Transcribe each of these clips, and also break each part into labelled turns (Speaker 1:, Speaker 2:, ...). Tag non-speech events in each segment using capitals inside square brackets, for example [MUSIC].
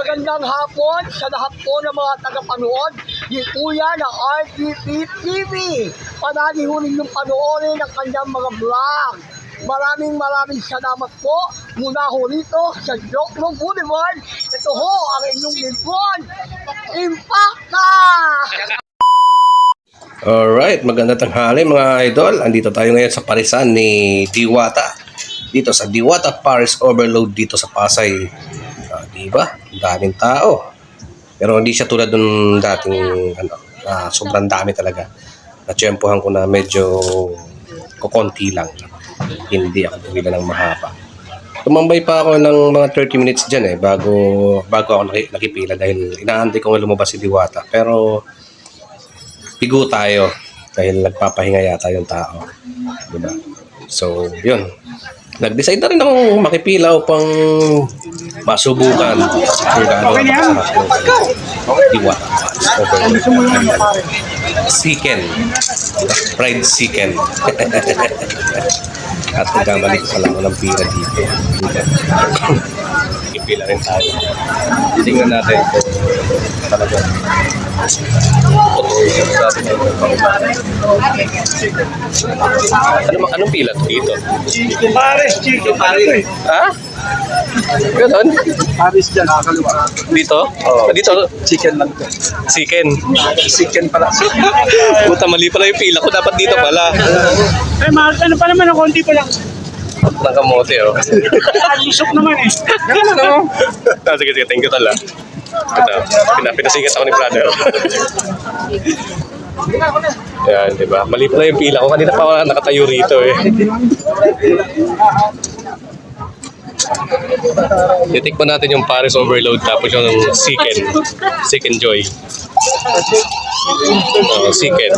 Speaker 1: Magandang hapon sa lahat po ng mga tagapanood ni Kuya ng RTP TV. Palagi ho ninyong panoorin ang kanyang mga vlog. Maraming maraming salamat po mula ho rito sa Joklong Boulevard. Ito ho ang inyong lingkod, Impacta!
Speaker 2: Alright, magandang tanghali mga idol. Andito tayo ngayon sa parisan ni Diwata. Dito sa Diwata Paris Overload dito sa Pasay. Ah, di ba? Ang daming tao. Pero hindi siya tulad nung dating ano, ah, sobrang dami talaga. Natsyempohan ko na medyo kukonti lang. Hindi ako bumila ng mahaba. Tumambay pa ako ng mga 30 minutes dyan eh bago bago ako naki, nakipila dahil inaantay ko nga lumabas si Diwata. Pero pigo tayo dahil nagpapahinga yata yung tao. Diba? So, yun. Nag-decide na rin akong makipila upang masubukan kung gaano kasarap yung diwata. Chicken. Fried chicken. [LAUGHS] At nagkamali pala ako ng pila dito. Ipila rin tayo. Tingnan natin kung talaga ano, anong pila to dito?
Speaker 3: Pares, chicken. Pares.
Speaker 2: Ha? Ganon?
Speaker 3: Pares dyan, nakakaliwa.
Speaker 2: Dito? Oh. Dito?
Speaker 3: Chicken lang to.
Speaker 2: Chicken.
Speaker 3: Chicken pala.
Speaker 2: Puta, mali pala yung pila ko. Dapat dito pala.
Speaker 3: Eh, mahal ano pa naman, konti pa lang.
Speaker 2: Ng kamote, oh.
Speaker 3: Alisok naman eh.
Speaker 2: Ganun, no? Ah, sige, sige. Thank you tala. Ito, pina, pinasigat ako ni brother. Yan, di ba? Mali pala yung pila ko. Kanina pa ako nakatayo rito, eh. Titikman natin yung Paris Overload tapos yung Chicken. Chicken Joy. Uh, chicken.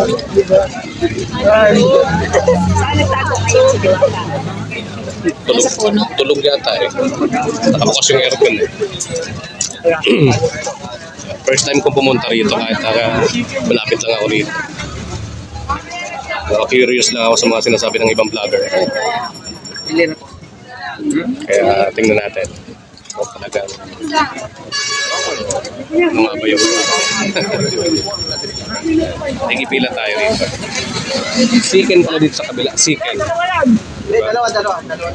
Speaker 2: Tulog, tulog yata eh. Nakabukas yung aircon eh. [CLEARS THROAT] First time kong pumunta rito kahit uh, malapit lang ako rito. Uh, curious lang ako sa mga sinasabi ng ibang vlogger. Kaya tingnan natin. O talaga. Mga ba yung... Nagipila tayo rito. Chicken pala dito sa kabila. Chicken.
Speaker 3: Dalawa, dalawa, dalawa.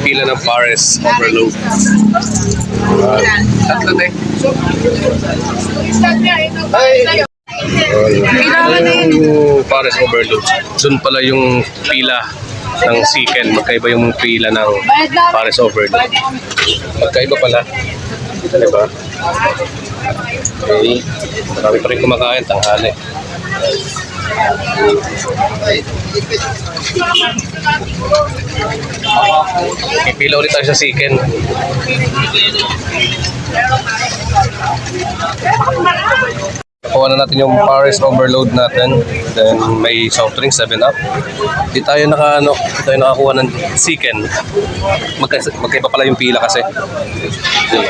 Speaker 2: Pila ng Paris Overload. Uh, tatlo din. Yung Paris Overload. Doon pala yung pila ng chicken. Magkaiba yung pila ng Paris Overload. Magkaiba pala. Diba? Okay. Marami pa rin kumakain. Tanghali. Pipila ulit tayo sa chicken. Nakuha na natin yung Paris Overload natin. Then may soft drink, 7-Up. Di tayo naka, ano, di tayo nakakuha ng chicken. Magka, magkaiba pala yung pila kasi. Yun.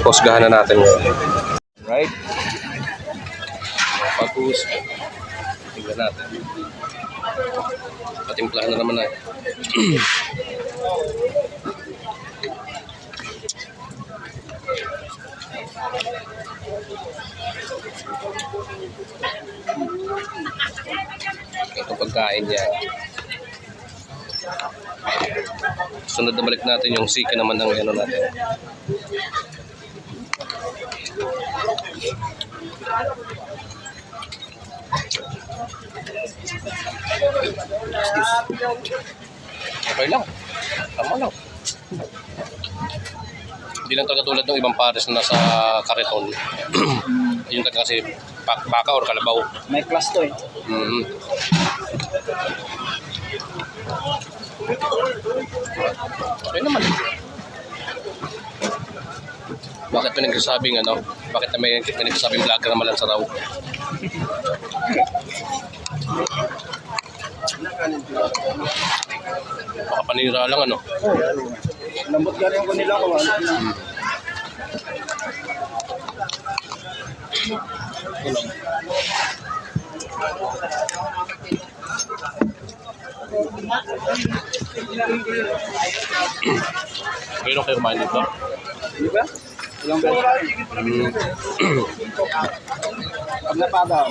Speaker 2: Posgahan na natin yun. Right? Pag-us. Tingnan natin. Patimplahan na naman na. [CLEARS THROAT] Ito pagkain niya. Sunod na balik natin yung sika naman ng ano natin. Okay lang. Tama lang. Hindi lang talaga tulad ng ibang pares na nasa kariton. [CLEARS THROAT] Yun talaga kasi baka or kalabaw.
Speaker 3: May class to eh.
Speaker 2: Mm. Okay naman. Bakit may nagsasabing ano? Bakit may, may nagsasabing vlogger na malansa raw? Baka panira lang ano?
Speaker 3: Lambot galing ko nila ko.
Speaker 2: Ano? Meron kayo kumain dito?
Speaker 3: Di ba? Ilang beses.
Speaker 2: Mm.
Speaker 3: Pag napada.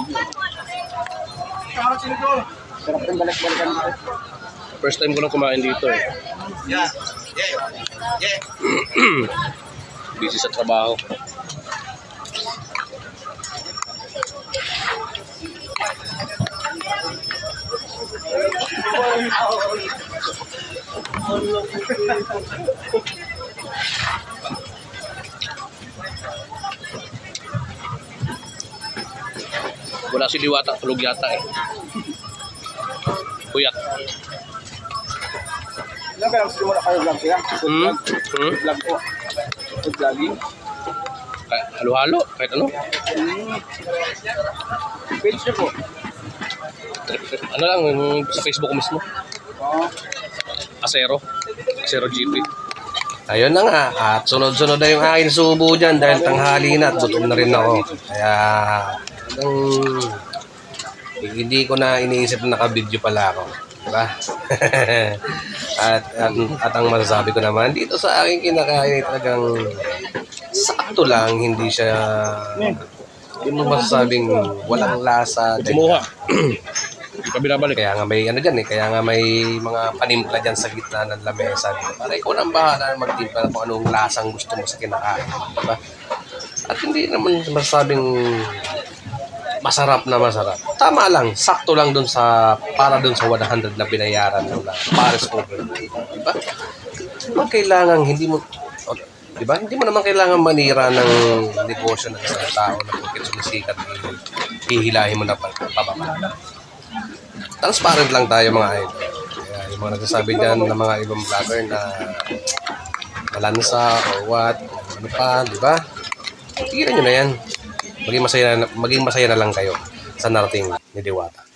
Speaker 3: Sarap yung balik-balikan dito.
Speaker 2: First time ko lang kumain dito eh. [CLEARS THROAT] Busy sa trabaho. [LAUGHS] Wala si Diwata, tulog yata eh. Puyat.
Speaker 3: Ilan kaya simula kayo vlog siya?
Speaker 2: Hmm? Hmm?
Speaker 3: Vlog po. Vlogging.
Speaker 2: Kahit halo-halo, kahit ano.
Speaker 3: Hmm. Page niyo po.
Speaker 2: Ano lang, sa Facebook mismo.
Speaker 3: Oo.
Speaker 2: Asero. Asero GP. Ayun na nga. At sunod-sunod na yung akin subo dyan dahil tanghali na at gutom na rin ako. Kaya, hanggang hindi ko na iniisip na naka-video pala ako. Diba? [LAUGHS] at, at, at ang masasabi ko naman, dito sa aking kinakain ay talagang sakto lang, hindi siya hindi mo masasabing walang lasa.
Speaker 3: Kumuha. [CLEARS THROAT]
Speaker 2: Hindi pa binabalik. Kaya nga may ano dyan eh. Kaya nga may mga panimpla dyan sa gitna ng lamesa. Dito. Para ikaw nang bahala magtimpla kung anong lasang gusto mo sa kinakain. Diba? At hindi naman masasabing masarap na masarap. Tama lang, sakto lang dun sa, para dun sa 100 na binayaran ng na Paris Overload. Diba? Mo kailangan, hindi mo, o, diba? Hindi mo naman kailangan manira ng negosyo ng isang tao na kung sumisikat, eh, hihilahin mo na pa, pababa. Transparent lang tayo mga idol. Kaya yung mga nagsasabi dyan ng mga ibang vlogger na malansa or what, ano pa, di ba? Tigilan nyo na yan. Maging masaya na, maging masaya na lang kayo sa narating ni Diwata.